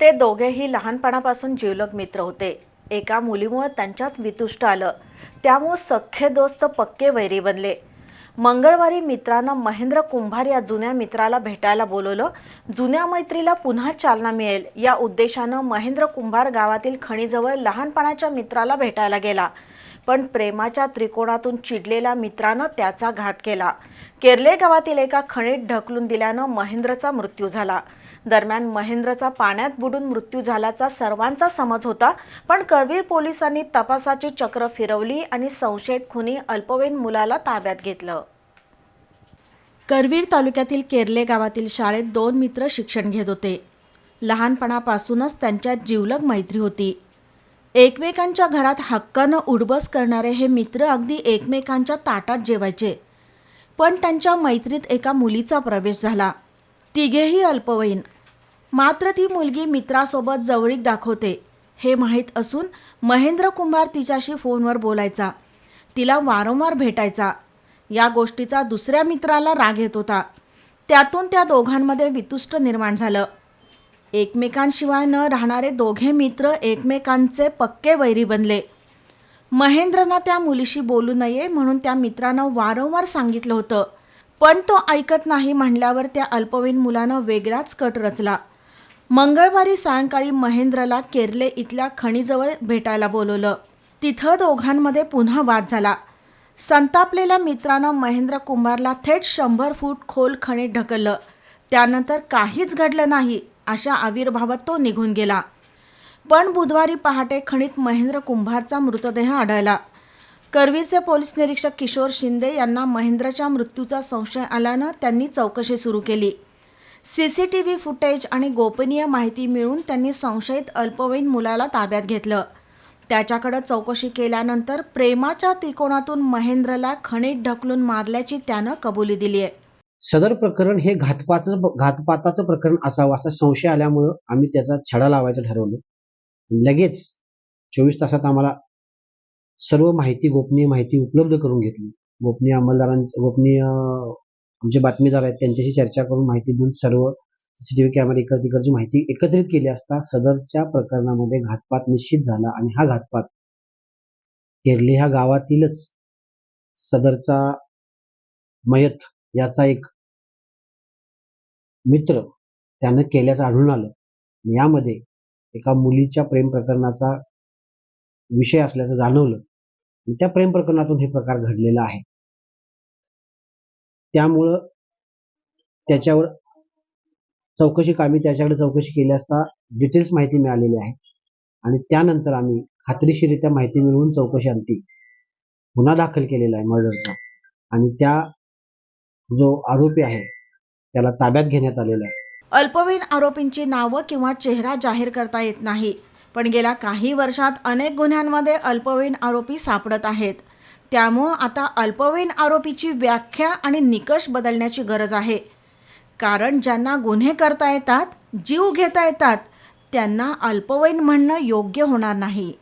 ते दोघेही लहानपणापासून जीवलग मित्र होते. एका मुलीमुळे त्यांच्यात वितुष्ट आलं. त्यामुळे सख्खे दोस्त पक्के वैरी बनले. मंगळवारी मित्रानं महेंद्र कुंभार या जुन्या मित्राला भेटायला बोलवलं. जुन्या मैत्रीला पुन्हा चालना मिळेल या उद्देशानं महेंद्र कुंभार गावातील खणीजवळ लहानपणाच्या मित्राला भेटायला गेला. पण प्रेमाच्या त्रिकोणातून चिडलेल्या मित्रानं त्याचा घात केला. केरले गावातील एका खणीत ढकलून दिल्यानं महेंद्रचा मृत्यू झाला. दरम्यान महेंद्रचा पाण्यात बुडून मृत्यू झाल्याचा सर्वांचा समज होता पण करवीर पोलिसांनी तपासाची चक्र फिरवली आणि संशयित खुनी अल्पवयीन मुलाला ताब्यात घेतलं. करवीर तालुक्यातील केरले गावातील शाळेत दोन मित्र शिक्षण घेत होते. लहानपणापासूनच त्यांच्यात जिवलग मैत्री होती. एकमेकांच्या घरात हक्कानं उडबस करणारे हे मित्र अगदी एकमेकांच्या ताटात जेवायचे. पण त्यांच्या मैत्रीत एका मुलीचा प्रवेश झाला. तिघेही अल्पवयीन. मात्र ती मुलगी मित्रासोबत जवळीक दाखवते. हे माहीत असून महेंद्र कुंभार तिच्याशी फोनवर बोलायचा. तिला वारंवार भेटायचा. या गोष्टीचा दुसऱ्या मित्राला राग येत होता. त्यातून त्या दोघांमध्ये वितुष्ट निर्माण झालं. एकमेकांशिवाय न राहणारे दोघे मित्र एकमेकांचे पक्के वैरी बनले. महेंद्रनं त्या मुलीशी बोलू नये म्हणून त्या मित्रानं वारंवार सांगितलं होतं. पण तो ऐकत नाही म्हणल्यावर त्या अल्पवयीन मुलानं वेगळाच कट रचला. मंगळवारी सायंकाळी महेंद्रला केरले इथल्या खणीजवळ भेटायला बोलवलं. तिथं दोघांमध्ये पुन्हा वाद झाला. संतापलेल्या मित्रानं महेंद्र कुंभारला थेट शंभर फूट खोल खणीत ढकललं. त्यानंतर काहीच घडलं नाही. अशा आविर्भावात तो निघून गेला. पण बुधवारी पहाटे खणीत महेंद्र कुंभारचा मृतदेह आढळला. करवीरचे पोलीस निरीक्षक किशोर शिंदे यांना महेंद्रच्या मृत्यूचा संशय आल्यानं त्यांनी चौकशी सुरू केली. C C T V footage आणि गोपनीय माहिती मिळून त्यांनी संशयित अल्पवयीन मुलाला ताब्यात घेतलं. त्याच्याकडं चौकशी केल्यानंतर प्रेमाच्या त्रिकोणातून महेंद्रला खणीत ढकलून मारल्याची त्यानं कबुली दिली आहे सदर प्रकरण हे घातपाचं घातपाताचं प्रकरण असावं असा संशय आल्यामुळं आम्ही त्याचा छडा लावायचं ठरवलं. लगेच चोवीस तासात आम्हाला सर्व माहिती गोपनीय माहिती उपलब्ध करून घेतली. गोपनीय अंमलदारांचे गोपनीय आमचे बातमीदार आहेत त्यांच्याशी चर्चा करून माहिती देऊन सर्व सीसीटीव्ही कॅमेरे इकड तिकडची माहिती एकत्रित केली असता सदरच्या प्रकरणामध्ये घातपात निश्चित झाला आणि हा घातपात केरली ह्या गावातीलच सदरचा मयत याचा एक मित्र त्यानं केल्याचं आढळून आलं. यामध्ये एका मुलीच्या प्रेम प्रकरणाचा विषय असल्याचं जाणवलं. त्या प्रेम प्रकरणातून हे प्रकार घडलेला आहे. त्यामुळं त्याच्यावर चौकशी कामी त्याच्याकडे चौकशी केली असता डिटेल्स माहिती मिळालेली आहे. आणि त्यानंतर आम्ही खात्रीशीरित्या माहिती मिळवून चौकशी अंती गुन्हा दाखल केलेला आहे मर्डरचा आणि त्या जो आरोपी आहे त्याला ताब्यात घेण्यात आलेला आहे. अल्पवयीन आरोपींची नावं किंवा चेहरा जाहीर करता येत नाही. पण गेल्या काही वर्षात अनेक गुन्ह्यांमध्ये अल्पवयीन आरोपी सापडत आहेत. त्यामुळं आता अल्पवयीन आरोपीची व्याख्या आणि निकष बदलण्याची गरज आहे. कारण ज्यांना गुन्हे करता येतात जीव घेता येतात त्यांना अल्पवयीन म्हणणं योग्य होणार नाही.